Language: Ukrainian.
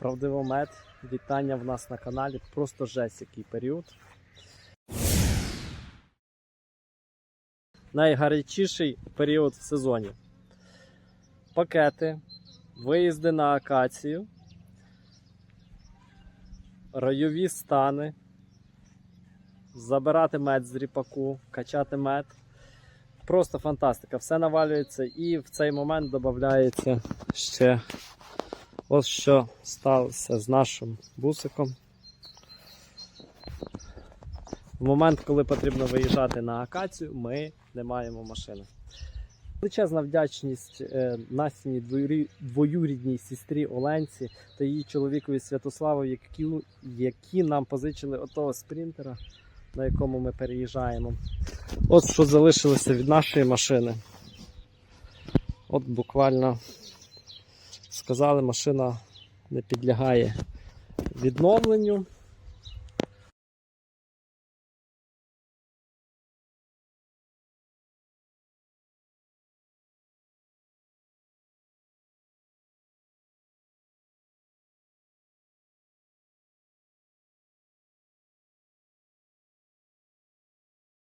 Правдивомет. Вітання в нас на каналі. Просто жесть який період. Найгарячіший період в сезоні. Пакети, виїзди на акацію, райові стани, забирати мед з ріпаку, качати мед. Просто фантастика. Все навалюється і в цей момент додається ще ось що сталося з нашим бусиком. В момент, коли потрібно виїжджати на акацію, ми не маємо машини. Величезна вдячність е, Настіній двоюрідній сестрі Оленці та її чоловікові Святославу, які, які нам позичили отого спринтера, на якому ми переїжджаємо. От що залишилося від нашої машини. От буквально сказали, машина не підлягає відновленню.